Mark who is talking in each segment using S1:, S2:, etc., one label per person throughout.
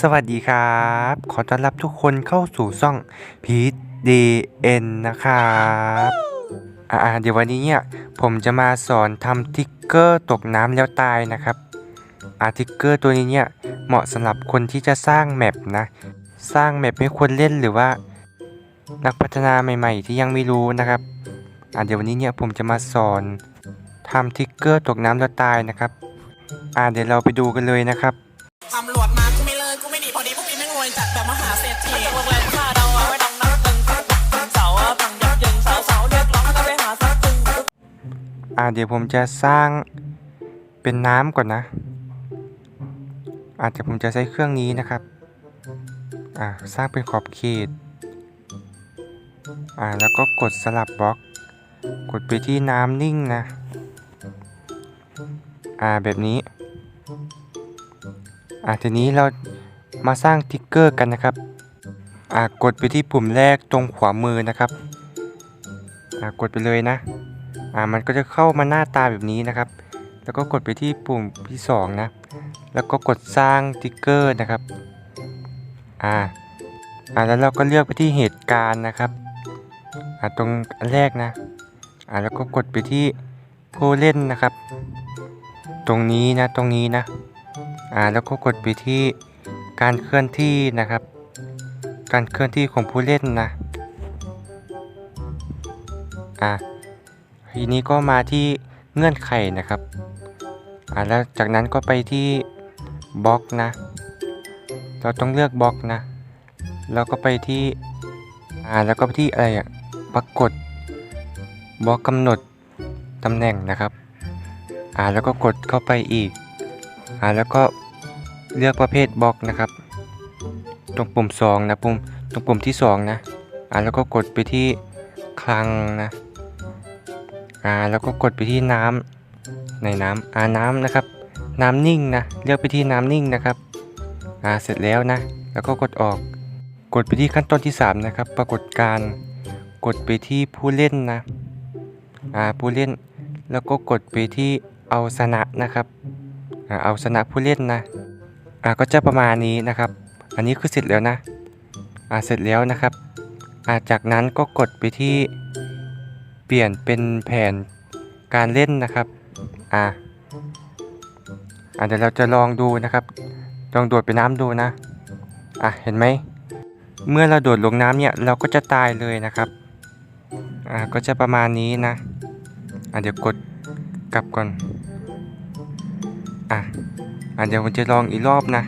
S1: สวัสดีครับ ขอต้อนรับทุกคนเข้าสู่ช่องพีทดีเอ็นนะครับอ่าเดี๋ยววันนี้เนี่ยผมจะมาสอนทำทิกเกอร์ตกน้ำแล้วตายนะครับอาทิกเกอร์ตัวนี้เนี่ยเหมาะสำหรับคนที่จะสร้างแมปนะ สร้างแมปให้คนเล่นหรือว่า นักพัฒนาใหม่ๆ ที่ยังไม่รู้นะครับอ่าเดี๋ยววันนี้เนี่ยผมจะมาสอนทำทิกเกอร์ตกน้ำแล้วตายนะครับอ่าเดี๋ยวเราไปดูกันเลยนะครับ
S2: ไม่เลิกกูไม่หนีพอดีพวกพี่ไม่งรวยจัดแบบมหาเศรษฐีจากโรงแรมค่าเราเอาไว้ดังนักตึงเสาปังยับยิงสาวสาวเรียกร้องก็ไปหาสักตึง
S1: อ่าเดี๋ยวผมจะสร้างเป็นน้ำก่อนนะอาจจะผมจะใช้เครื่องนี้นะครับ อ่าสร้างเป็นขอบเขต อ่าแล้วก็กดสลับบล็อก กดไปที่น้ำนิ่งนะ อ่าแบบนี้ อ่าทีนี้เรามาสร้างติ๊กเกอร์กันนะครับอ่ากดไปที่ปุ่มแรกตรงขวามือนะครับอ่ากดไปเลยนะอ่ามันก็จะเข้ามาหน้าตาแบบนี้นะครับ แล้วก็กดไปที่ปุ่มที่สองนะแล้วก็กดสร้างติ๊กเกอร์นะครับอ่าอ่าแล้วเราก็เลือกไปที่เหตุการณ์นะครับอ่าตรงอันแรกนะอ่าแล้วก็กดไปที่ผู้เล่นนะครับ ตรงนี้นะตรงนี้นะ อ่าแล้วก็กดไปที่การเคลื่อนที่นะครับ การเคลื่อนที่ของผู้เล่นนะอ่าทีนี้ก็มาที่เงื่อนไขนะครับอ่าแล้วจากนั้นก็ไปที่บล็อกนะ เราต้องเลือกบล็อกนะ แล้วก็ไปที่อ่าแล้วก็ไปที่อะไรอะปรากฏบล็อกกำหนดตำแหน่งนะครับ อ่าแล้วก็กดเข้าไปอีก อ่าแล้วก็เลือกประเภทบล็อกนะครับ ตรงปุ่ม2นะปุ่มตรงปุ่มที่ 2 นะอ่าแล้วก็กดไปที่คลังนะอ่าแล้วก็กดไปที่น้ำในน้ำอ่าน้ำนะครับ น้ำนิ่งนะเลือกไปที่น้ำนิ่งนะครับอ่าเสร็จแล้วนะ แล้วก็กดออก กดไปที่ขั้นตอนที่ 3 นะครับ ปรากฏการกดไปที่ผู้เล่นนะอ่าผู้เล่น แล้วก็กดไปที่เอาชนะนะครับ เอาชนะผู้เล่นนะอ่าก็จะประมาณนี้นะครับ อันนี้คือเสร็จแล้วนะอ่าเสร็จแล้วนะครับอ่าจากนั้นก็กดไปที่เปลี่ยนเป็นแผนการเล่นนะครับอ่าอ่าเดี๋ยวเราจะลองดูนะครับ ลองโดดไปน้ำดูนะอะเห็นไหม เมื่อเราโดดลงน้ำเนี่ยเราก็จะตายเลยนะครับอ่าก็จะประมาณนี้นะอ่าเดี๋ยวกดกลับก่อน อะอ่าเดี๋ยวผมจะลองอีกรอบนะ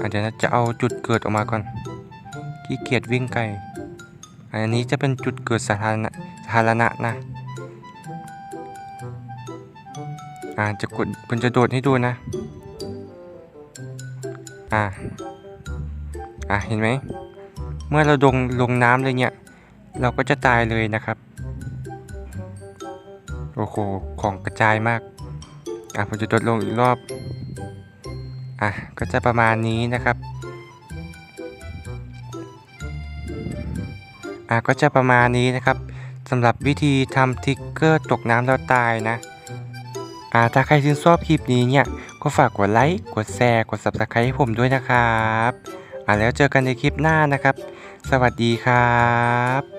S1: อ่าเดี๋ยวจะเอาจุดเกิดออกมาก่อนขี้เกียจวิ่งไกลอันนี้จะเป็นจุดเกิดสาธารณะสาธารณะนะอ่าจะกดผมจะโดดให้ดูนะ อ่า อ่าเห็นไหม เมื่อเราลงลงน้ำเลยเนี่ย เราก็จะตายเลยนะครับ โอ้โห ของกระจายมาก อะผมจะโดดลงอีกรอบ อะก็จะประมาณนี้นะครับ อะก็จะประมาณนี้นะครับสำหรับวิธีทำทิกเกอร์ตกน้ำแล้วตายนะ อ่าถ้าใครชื่นชอบคลิปนี้เนี่ย ก็ฝากกดไลค์ กดแชร์ กด subscribe ให้ผมด้วยนะครับ อ่าแล้วเจอกันในคลิปหน้านะครับ สวัสดีครับ